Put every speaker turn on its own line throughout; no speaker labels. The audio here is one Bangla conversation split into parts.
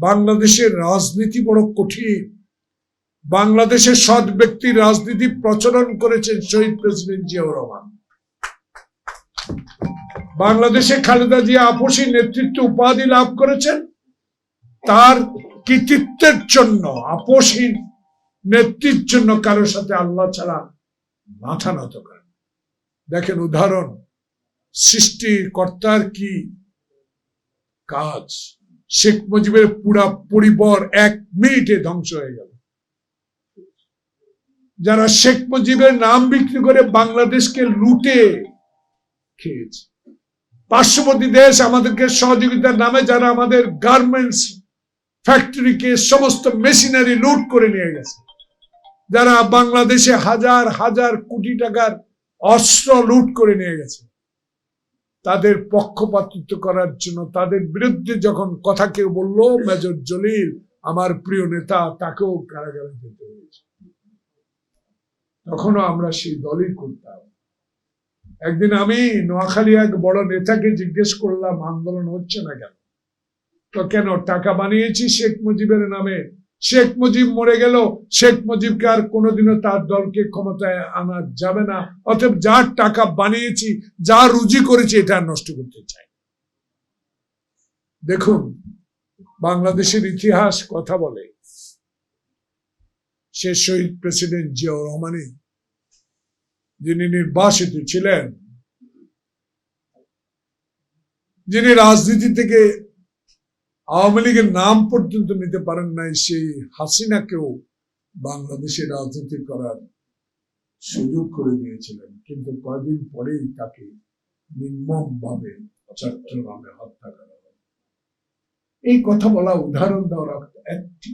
বাংলাদেশের রাজনীতি বড় কঠিন। বাংলাদেশের সৎ ব্যক্তির রাজনীতি প্রচলন করেছেন শহীদ প্রেসিডেন্ট জিয়াউর রহমান। বাংলাদেশে খালেদা জিয়া আপসী নেতৃত্ব উপাধি লাভ করেছেন। তার কৃতিত্বের জন্য, আপসী নেতৃত্বের জন্য কারোর সাথে আল্লাহ ছাড়া মাথা নত করেন। দেখেন উদাহরণ, সৃষ্টিকর্তার কি কাজ? শেখ মুজিবের পুরা পরিবার এক মিনিটে ধ্বংস হয়ে গেল। যারা শেখ মুজিবের নাম বিক্রি করে বাংলাদেশকে লুটে খেয়েছে। পার্শ্ববর্তী দেশ আমাদেরকে সহযোগিতার নামে যারা আমাদের গার্মেন্টস ফ্যাক্টরিকে সমস্ত মেশিনারি লুট করে নিয়ে গেছে। যারা বাংলাদেশে হাজার হাজার কোটি টাকার অস্ত্র লুট করে নিয়ে গেছে। তাদের পক্ষপাতিত্ব করার জন্য, তাদের বিরুদ্ধে যখন কথা কেউ বলল, মেজর জলিল, আমার প্রিয় নেতা, তাকেও কারাগারে যেতে হয়েছে। তখনও আমরা সেই দলই করতাম। একদিন আমি নোয়াখালী এক বড় নেতাকে জিজ্ঞেস করলাম, আন্দোলন হচ্ছে না কেন? তো কেন, টাকা বানিয়েছি শেখ মুজিবের নামে? শেখ মুজিব মরে গেল শেখ মুজিবকে আর কোনোদিনও তার দলকে ক্ষমতায় আনা যাবে না। অতএব যার টাকা বানিয়েছি যা রুজি করেছি, এটা নষ্ট করতে চাই দেখুন, বাংলাদেশের ইতিহাস কথা বলে সে শহীদ প্রেসিডেন্ট জিয়াউর রহমানই যিনি নির্বাসিত ছিলেন, যিনি রাজনীতি থেকে আওয়ামী লীগের নাম পর্যন্ত নিতে পারেন নাই সেই হাসিনাকেও বাংলাদেশে রাজনীতি করার সুযোগ করে দিয়েছিলেন। কিন্তু কয়েকদিন পরেই তাকে নির্মম ভাবে চট্টগ্রামে হত্যা করা এই কথা বলা উদাহরণ দেওয়ার একটি।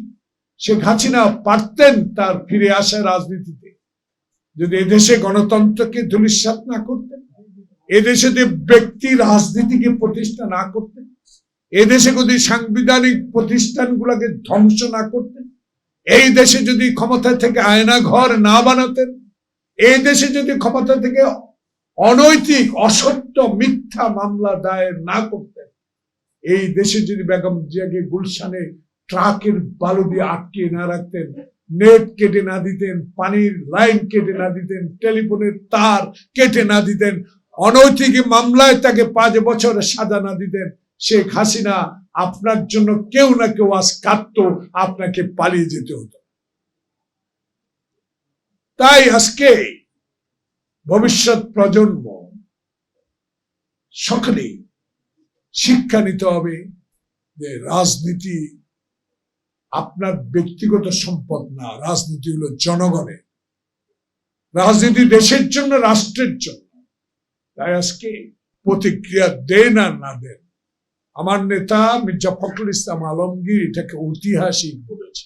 শেখ হাসিনা পারতেন তার ফিরে আসা রাজনীতিতে। যদি এদেশে গণতন্ত্রকে ধুলিস্বাত না করতেন, এদেশে যে ব্যক্তি রাজনীতিকে প্রতিষ্ঠা না করতেন এদেশে যদি সাংবিধানিক প্রতিষ্ঠানগুলোকে ধ্বংস না করতেন, এই দেশে যদি ক্ষমতা থেকে আয়না ঘর না বানাতেন এই দেশে যদি ক্ষমতা থেকে অনৈতিক, অসত্য, মিথ্যা মামলা দায়ের না করতেন, এই দেশে যদি বেগম জিয়াকে গুলশানে ট্রাকের বালু দিয়ে আটকে না রাখতেন, নেট কেটে না দিতেন, পানির লাইন কেটে না দিতেন, টেলিফোনের তার কেটে না দিতেন, অনৈতিক মামলায় তাকে পাঁচ বছর সাজা না দিতেন শেখ হাসিনা আপনার জন্য কেউ না কেউ আজ কাঁদত, আপনাকে পালিয়ে যেতে হতো। তাই আজকে ভবিষ্যৎ প্রজন্ম সকলেই শিক্ষা নিতে হবে যে রাজনীতি আপনার ব্যক্তিগত সম্পদ না, রাজনীতি হলো জনগণের। রাজনীতি দেশের জন্য, রাষ্ট্রের জন্য। তাই আজকে প্রতিক্রিয়া দেন আর না দেন। আমার নেতা মির্জা ফখরুল ইসলাম আলমগীর এটাকে ঐতিহাসিক বলেছে।